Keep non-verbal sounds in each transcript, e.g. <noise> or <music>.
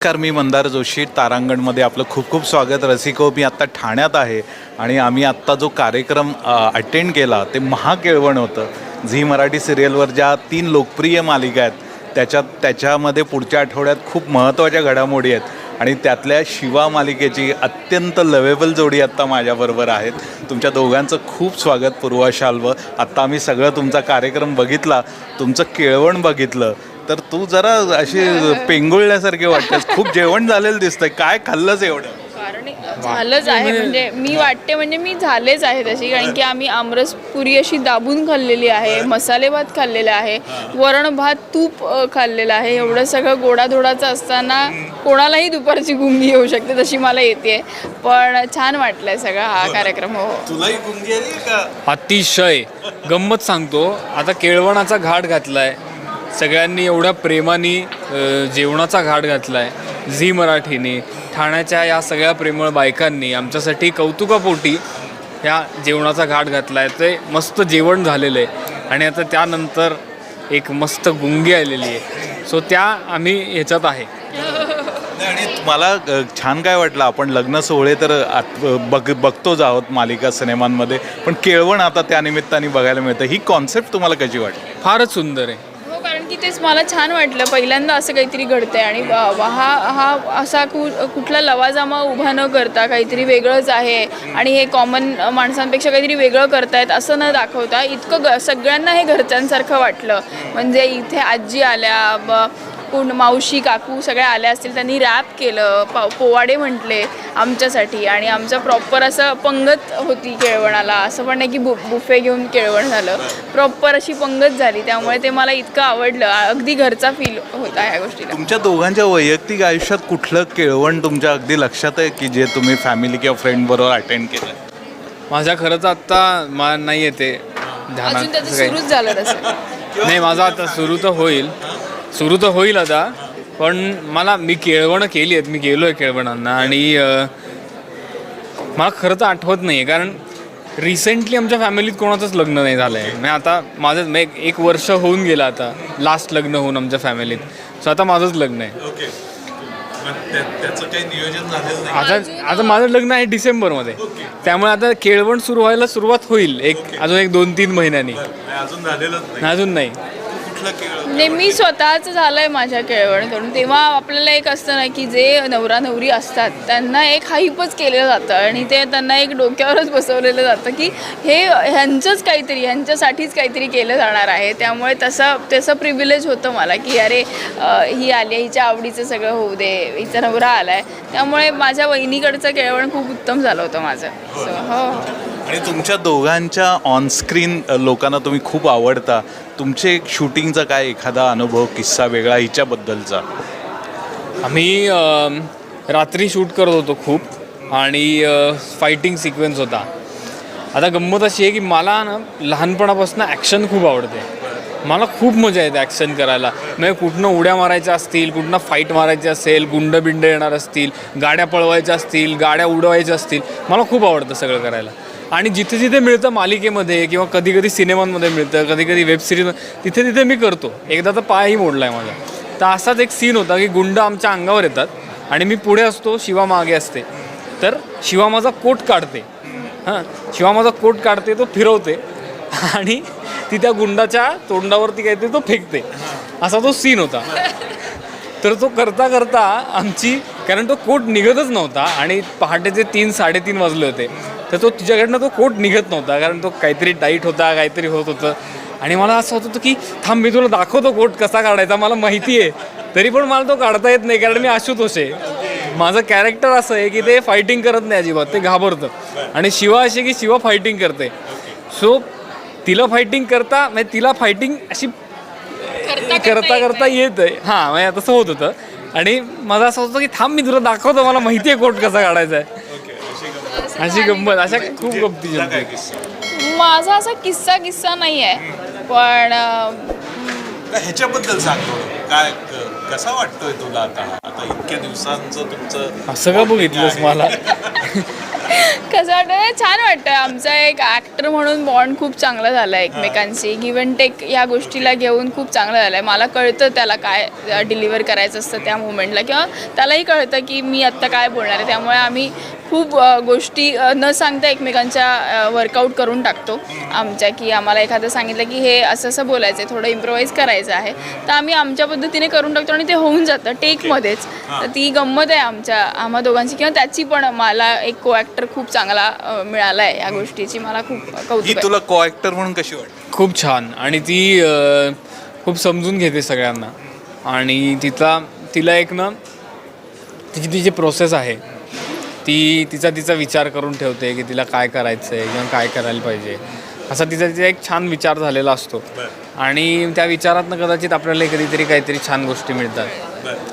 नमस्कार मी मंदार जोशी तारांगणमध्ये आपलं खूप खूप स्वागत. रसिको मी आत्ता ठाण्यात आहे आणि आम्ही आत्ता जो कार्यक्रम अटेंड केला ते महाकेळवण होतं. झी मराठी सिरियलवर ज्या तीन लोकप्रिय मालिका आहेत त्याच्यात त्याच्यामध्ये पुढच्या आठवड्यात खूप महत्त्वाच्या घडामोडी आहेत आणि त्यातल्या शिवा मालिकेची अत्यंत लवेबल जोडी आत्ता माझ्याबरोबर आहेत. तुमच्या दोघांचं खूप स्वागत पूर्वाशाल्व आत्ता आम्ही सगळं तुमचा कार्यक्रम बघितला तुमचं केळवण बघितलं तर तू जरा अशी पेंगुळल्यासारखी वाटतेस. खूप जेवण झालेलं दिसतंय. काय खाल्लंच एवढं? कारण झालंच आहे. म्हणजे मी वाटते म्हणजे मी झालेच आहे तशी. कारण की आम्ही आमरस पुरी अशी दाबून खाल्लेली आहे मसाले भात खाल्लेला आहे वरण भात तूप अ, खाल्लेलं आहे. एवढं सगळं गोडाधोडाचं असताना कोणालाही दुपारची गुंगी येऊ शकते तशी मला येते. पण छान वाटलंय सगळा हा कार्यक्रम. हो. तुलाही गुंगी आली का? अतिशय. गंमत सांगतो. आता केळवणाचा घाट घातलाय. सगळ्यांनी एवढ्या प्रेमाने जेवणाचा घाट घातलाय. झी मराठीने ठाण्याच्या या सगळ्या प्रेमळ बायकांनी आमच्यासाठी कौतुकापोटी ह्या जेवणाचा घाट घातलाय. ते मस्त जेवण झालेलं आहे. आणि आता त्यानंतर एक मस्त गुंगी आलेली आहे. सो त्या आम्ही ह्याच्यात आहे. आणि मला छान काय वाटलं आपण लग्न सोहळे तर आत- बघ बघतोच आहोत मालिका सिनेमांमध्ये पण केळवण आता त्या निमित्ताने बघायला मिळतं. ही कॉन्सेप्ट तुम्हाला कशी वाटली? फारच सुंदर आहे. की तेच मला छान वाटलं. पहिल्यांदा असं काहीतरी घडतंय आणि वा- वा- हा हा असा कु कुठला लवाजामा उभा न करता काहीतरी वेगळंच आहे आणि हे कॉमन माणसांपेक्षा काहीतरी वेगळं करतायत असं न दाखवता इतकं ग सगळ्यांना हे घरच्यांसारखं वाटलं. म्हणजे इथे आजी आल्या ब- कोण मावशी काकू सगळ्या आल्या असतील त्यांनी रॅप केलं पा पोवाडे म्हटले आमच्यासाठी आणि आमचं प्रॉपर असं पंगत होती केळवणाला असं पण नाही की बु बुफे घेऊन केळवण झालं. प्रॉपर अशी पंगत झाली त्यामुळे ते मला इतकं आवडलं अगदी घरचा फील होता ह्या गोष्टीला. तुमच्या दोघांच्या वैयक्तिक आयुष्यात कुठलं केळवण तुमच्या अगदी लक्षात आहे की जे तुम्ही फॅमिली किंवा फ्रेंड बरोबर अटेंड केलं माझ्या खरंच आत्ता मला नाही येते. ध्यानात. सुरूच झालं तसं नाही माझा आता सुरू तर होईल. सुरू तर होईल आता पण मला मी केळवणं केली आहेत मी गेलो आहे केळवणांना आणि अं, मला खरं तर आठवत नाही आहे कारण रिसेंटली आमच्या फॅमिलीत कोणाचंच लग्न नाही झालं आहे म्हणजे आता माझं म्हणजे एक- एक वर्ष होऊन गेलं आता लास्ट लग्न होऊन आमच्या फॅमिलीत सो आता माझंच लग्न आहे. ओके. त्याचं काही नियोजन झालेलं नाही. आता आता माझं लग्न आहे डिसेंबरमध्ये. त्यामुळे आता केळवण सुरू व्हायला सुरुवात होईल एक अजून एक दोन तीन महिन्यांनी. अजून झालेलंच नाही अजून नाही. कुठलं केळवण नाही मी स्वतःच माझ्या केळवण करून तेव्हा आपल्याला एक असतं ना की जे नवरा नवरी असतात त्यांना एक हाईपच केलं जातं आणि ते त्यांना एक डोक्यावरच बसवलेलं जातं की हे ह्यांचंच काहीतरी ह्यांच्यासाठीच काहीतरी केलं जाणार आहे. त्यामुळे तसं तसं प्रिव्हिलेज होतं मला की अरे ही आली आहे, हिच्या आवडीचं सगळं होऊ दे हिचा नवरा आला आहे त्यामुळे माझ्या वहिनीकडचं केळवण खूप उत्तम झालं होतं माझं. So, हो. आणि तुमच्या दोघांच्या ऑनस्क्रीन लोकांना तुम्ही खूप आवडता. तुमचे एक शूटिंगचा काय एखादा अनुभव किस्सा वेगळा हिच्याबद्दलचा? आम्ही रात्री शूट करत होतो खूप आणि फायटिंग सिक्वेन्स होता. आता गंमत अशी आहे की मला ना लहानपणापासून ॲक्शन खूप आवडते. मला खूप मजा येते ॲक्शन करायला. म्हणजे कुठनं उड्या मारायच्या असतील कुठनं फाईट मारायची असेल गुंड बिंड येणार असतील गाड्या पळवायच्या असतील गाड्या उडवायच्या असतील मला खूप आवडतं सगळं करायला. आणि जिथे जिथे मिळतं मालिकेमध्ये किंवा कधी कधी सिनेमांमध्ये मिळतं कधी कधी वेब सिरीज तिथे तिथे मी करतो. एकदा तर पायही मोडला आहे माझा. तर असाच एक सीन होता की गुंड आमच्या अंगावर येतात आणि मी पुढे असतो शिवा मागे असते. तर शिवा माझा कोट काढते. हां शिवा माझा कोट काढते तो फिरवते. आणि ती त्या गुंडाच्या तोंडावरती काहीतरी तो फेकते. असा तो सीन होता. तर तो करता करता आमची कारण तो कोट निघतच नव्हता आणि पहाटेचे तीन साडेतीन वाजले होते. तर तो तिच्याकडनं तो कोट निघत नव्हता कारण तो काहीतरी टाईट होता काहीतरी होत होतं. आणि मला असं होत होतं की थांब मी तुला दाखवतो कोट कसा काढायचा मला माहिती आहे. तरी पण मला तो काढता येत नाही कारण मी आशुतोष आहे माझं कॅरेक्टर असं आहे की ते फायटिंग करत नाही अजिबात ते घाबरतं. आणि शिवा अशी की शिवा फायटिंग करते. सो तिला फायटिंग करता म्हणजे तिला फायटिंग अशी करता करता येत आहे हां म्हणजे तसं होत होतं. आणि माझं असं होतं की थांब मी तुला दाखवतो मला माहिती आहे कोट कसा काढायचा आहे. अशी गंमत अशा खूप गमती जमती माझा असा किस्सा किस्सा नाही आहे पण ह्याच्याबद्दल सांगतो काय क- कसा वाटतोय तुला आता? आता इतक्या दिवसांचं तुमचं असं का बघितलंस मला. <laughs> कसं वाटतं छान वाटतं आमचा एक ॲक्टर म्हणून बॉन्ड खूप चांगला झाला आहे एकमेकांशी. गिव्ह टेक या गोष्टीला घेऊन खूप चांगलं झालं आहे मला कळतं त्याला काय डिलिव्हर करायचं असतं त्या मुवमेंटला किंवा त्यालाही कळतं की मी आत्ता काय बोलणार आहे. त्यामुळे आम्ही खूप गोष्टी न सांगता एकमेकांच्या वर्कआउट करून टाकतो आमच्या. की आम्हाला एखादं सांगितलं की हे असं असं बोलायचं आहे थोडं इम्प्रोवाईज करायचं आहे. तर आम्ही आमच्या पद्धतीने करून टाकतो आणि ते होऊन जातं. टेकमध्येच तर ती गंमत आहे आमच्या आम्हा दोघांची. किंवा त्याची पण मला एक को ॲक्टर खूप चांगला अ, मिळाला आहे या गोष्टीची. मला खूप ही कौतुक आहे. तुला को ॲक्टर म्हणून कशी वाटते खूप छान. आणि ती अ, खूप समजून घेते सगळ्यांना. आणि तिचा तिला एक ना तिची तिची प्रोसेस आहे ती तिचा तिचा विचार करून ठेवते की तिला काय करायचं आहे किंवा काय करायला पाहिजे. असा तिचा तिचा एक छान विचार झालेला असतो. आणि त्या विचारातनं कदाचित आपल्याला कधीतरी काहीतरी छान गोष्टी मिळतात.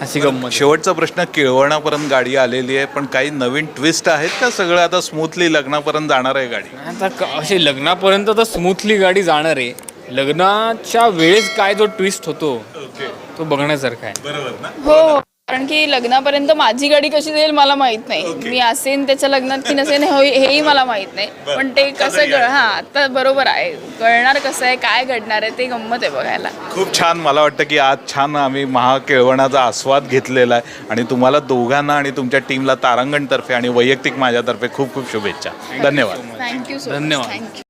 अशी गंमत. शेवटचा प्रश्न केळवणापर्यंत गाडी आलेली आहे पण काही नवीन ट्विस्ट आहेत का सगळं आता स्मूथली लग्नापर्यंत जाणार आहे गाडी? आता अशी लग्नापर्यंत तर स्मूथली गाडी जाणार आहे. लग्नाच्या वेळेस काय जो ट्विस्ट होतो तो बघण्यासारखा आहे. बरोबर ना? हो. कारण की लग्नापर्यंत माझी गाडी कशी जाईल मला माहीत नाही. मी असेन त्याच्या लग्नात की नसेन हे- हेही मला माहीत नाही. पण ते कसं कळ हां आता बरोबर आहे. कळणार कसं आहे काय घडणार आहे ते गंमत आहे बघायला. खूप छान. मला वाटतं की आज छान आम्ही महाकेळवणाचा आस्वाद घेतलेला आहे. आणि तुम्हाला दोघांना आणि तुमच्या टीमला तारांगणतर्फे आणि वैयक्तिक माझ्यातर्फे खूप खूप शुभेच्छा. धन्यवाद. थँक्यू सो धन्यवाद. थँक्यू